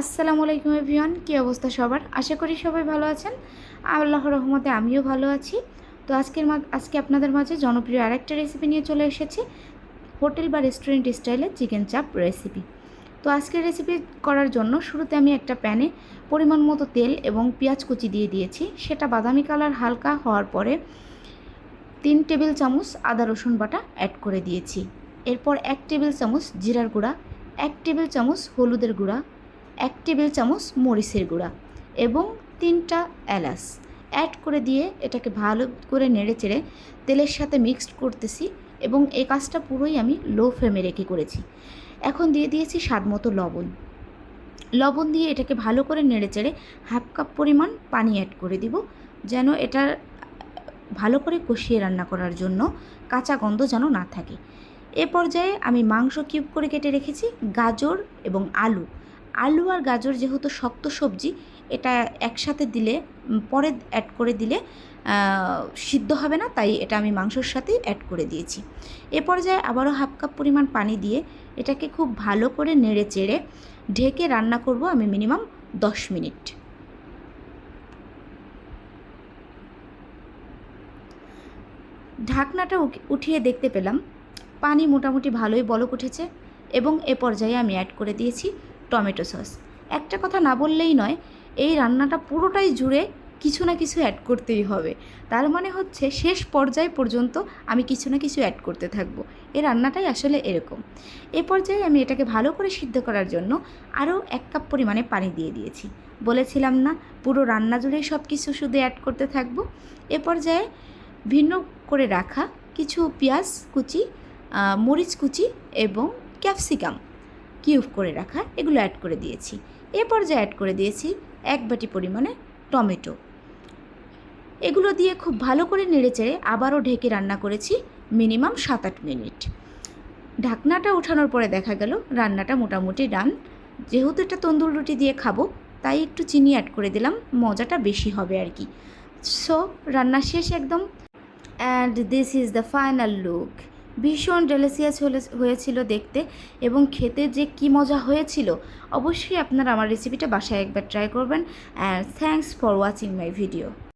আসসালামু আলাইকুম এভিয়ান কী অবস্থা সবার? আশা করি সবাই ভালো আছেন। আল্লাহর রহমতে আমিও ভালো আছি। তো আজকের আজকে আপনাদের মাঝে জনপ্রিয় আরেকটা রেসিপি নিয়ে চলে এসেছি, হোটেল বা রেস্টুরেন্ট স্টাইলের চিকেন চাপ রেসিপি তো আজকের রেসিপি করার জন্য শুরুতে আমি একটা প্যানে পরিমাণ মতো তেল এবং পেঁয়াজ কুচি দিয়ে দিয়েছি। সেটা বাদামি কালার হালকা হওয়ার পরে তিন টেবিল চামচ আদা রসুন বাটা অ্যাড করে দিয়েছি। এরপর এক টেবিল চামচ জিরার গুঁড়া, এক টেবিল চামচ হলুদের গুঁড়া এক টেবিল চামচ মরিচের গুঁড়া এবং তিনটা এলাচ। অ্যাড করে দিয়ে এটাকে ভালো করে নেড়ে চেড়ে তেলের সাথে মিক্সড করতেছি এবং এই কাজটা পুরোই আমি লো ফ্লেমে রেখে করেছি। এখন দিয়ে দিয়েছি স্বাদ মতো লবণ। লবণ দিয়ে এটাকে ভালো করে নেড়ে চেড়ে হাফ কাপ পরিমাণ পানি অ্যাড করে দিব যেন এটা ভালো করে কষিয়ে রান্না করার জন্য কাঁচা গন্ধ যেন না থাকে। এ পর্যায়ে আমি মাংস কিউব করে কেটে রেখেছি, গাজর এবং আলু। আলু আর গাজর যেহেতু শক্ত সবজি, এটা একসাথে দিলে পরে অ্যাড করে দিলে সিদ্ধ হবে না, তাই এটা আমি মাংসর সাথেই অ্যাড করে দিয়েছি। এ পর্যায়ে আবারও হাফ কাপ পরিমাণ পানি দিয়ে এটাকে খুব ভালো করে নেড়ে চেড়ে ঢেকে রান্না করব আমি মিনিমাম দশ মিনিট। ঢাকনাটা উঠিয়ে দেখতে পেলাম। পানি মোটামুটি ভালোই বলক উঠেছে এবং এ পর্যায়ে আমি অ্যাড করে দিয়েছি টমেটো সস। একটা কথা না বললেই নয়, এই রান্নাটা পুরোটাই জুড়ে কিছু না কিছু অ্যাড করতেই হবে। তার মানে হচ্ছে শেষ পর্যায় পর্যন্ত আমি কিছু না কিছু অ্যাড করতে থাকব। এ রান্নাটাই আসলে এরকম। এ পর্যায়ে আমি এটাকে ভালো করে সিদ্ধ করার জন্য আরও এক কাপ পরিমাণে পানি দিয়ে দিয়েছি। বলেছিলাম না, পুরো রান্না জুড়েই সব কিছু শুধু অ্যাড করতে থাকব। এ পর্যায়ে ভিন্ন করে রাখা কিছু পেঁয়াজ কুচি মরিচ কুচি এবং ক্যাপসিকাম। কিউব করে রাখা, এগুলো অ্যাড করে দিয়েছি। এ পর্যায়ে অ্যাড করে দিয়েছি, এক বাটি পরিমাণে টমেটো। এগুলো দিয়ে খুব ভালো করে নেড়েচেড়ে আবারও ঢেকে রান্না করেছি মিনিমাম সাত আট মিনিট। ঢাকনাটা ওঠানোর পরে দেখা গেল, রান্নাটা মোটামুটি ডান। যেহেতু এটা তন্দুর রুটি দিয়ে খাব, তাই একটু চিনি অ্যাড করে দিলাম, মজাটা বেশি হবে আর কি। সো রান্না শেষ একদম। And this is the final look ভীষণ ডেলিসিয়াস হয়েছিল দেখতে এবং খেতে যে কি মজা হয়েছিল, অবশ্যই আপনারা আমার রেসিপিটা বাসায় একবার ট্রাই করবেন। And thanks for watching my video